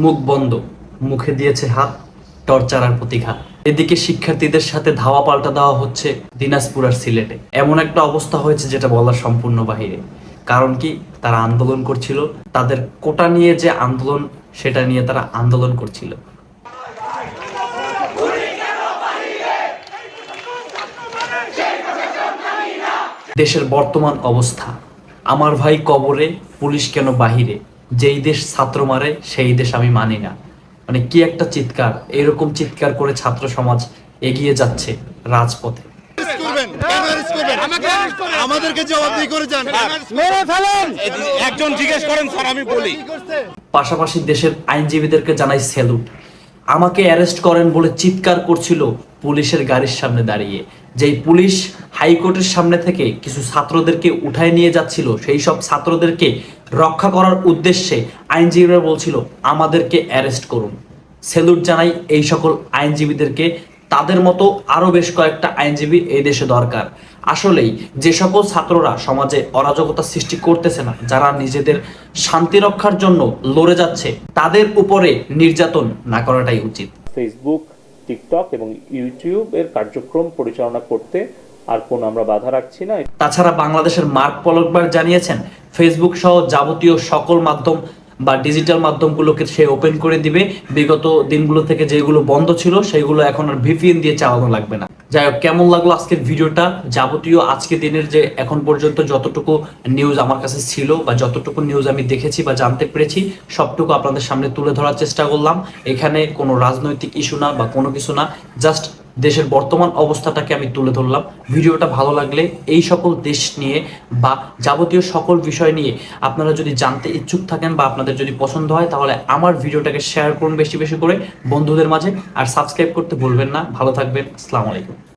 মুখ বন্ধ, মুখে দিয়েছে হাত, টর্চার আর প্রতিঘাত। এদিকে শিক্ষার্থীদের সাথে ধাওয়া পাল্টা দেওয়া হচ্ছে দিনাজপুর আর সিলেটে। এমন একটা অবস্থা হয়েছে যেটা বলার সম্পূর্ণ বাহিরে। কারণ কি, তারা আন্দোলন করছিল, তাদের কোটা নিয়ে যে আন্দোলন, সেটা নিয়ে তারা আন্দোলন করছিল। দেশের বর্তমান অবস্থা। আমার ভাই কবরে, পুলিশ কেন বাহিরে? যেই দেশ ছাত্র মারে সেই দেশ আমি মানি না। মানে কি একটা চিৎকার এরকম চিৎকার করে ছাত্র সমাজ এগিয়ে যাচ্ছে রাজপথে। arrest করবেন কেন arrest করবেন আমাদেরকে জবাবদিহি করে যান। একজন জিজ্ঞেস করেন স্যার আমি বলি। পাশাপাশি দেশের আইনজীবীদেরকে জানাই স্যালুট আমাকে অ্যারেস্ট করেন বলে চিৎকার করছিল পুলিশের গাড়ির সামনে দাঁড়িয়ে। যেই পুলিশ হাইকোর্টের সামনে থেকে কিছু ছাত্রদেরকে উঠায় নিয়ে যাচ্ছিল সেই সব ছাত্রদেরকে রক্ষা করার উদ্দেশ্যে আইনজীবীরা বলছিল, আমাদেরকে অ্যারেস্ট করুন। সেলুট জানাই এই সকল আইনজীবীদেরকে তাদের মতো আরও বেশ কয়েকটা আইনজীবী এই দেশে দরকার। আসলেই, যে সকল ছাত্ররা সমাজে অরাজকতা সৃষ্টি করতেছে না, যারা নিজেদের শান্তি রক্ষার জন্য লড়ে যাচ্ছে, তাদের উপরে নির্যাতন না করাটাই উচিত। ফেসবুক টিকটক এবং ইউটিউব এর কার্যক্রম পরিচালনা করতে আর কোনো আমরা বাধা রাখছি না। তাছাড়া বাংলাদেশের মার্ক পলকবার জানিয়েছেন ফেসবুক সহ যাবতীয় সকল মাধ্যম বা ডিজিটাল মাধ্যমগুলোকে সে ওপেন করে দিবে। বিগত দিনগুলো থেকে যেগুলো বন্ধ ছিল, সেগুলো এখন আর ভিপিএন দিয়ে চালানো লাগবে না। যাই হোক, কেমন লাগল আজকের ভিডিওটা? যাবতীয় আজকে দিনের যে এখন পর্যন্ত যতটুকু নিউজ আমার কাছে ছিল বা যতটুকু নিউজ আমি দেখেছি বা জানতে পেরেছি, সবটুকু আপনাদের সামনে তুলে ধরার চেষ্টা করলাম। এখানে কোনো রাজনৈতিক ইস্যু না বা কোনো কিছু না জাস্ট দেশের বর্তমান অবস্থাটাকে আমি তুলে ধরলাম। ভিডিওটা ভালো লাগলে এই সকল দেশ নিয়ে বা যাবতীয় সকল বিষয় নিয়ে আপনারা যদি জানতে ইচ্ছুক থাকেন বা আপনাদের যদি পছন্দ হয়, তাহলে আমার ভিডিওটাকে শেয়ার করুন বেশি বেশি করে বন্ধুদের মাঝে। আর সাবস্ক্রাইব করতে ভুলবেন না। ভালো থাকবেন। আসসালামু আলাইকুম।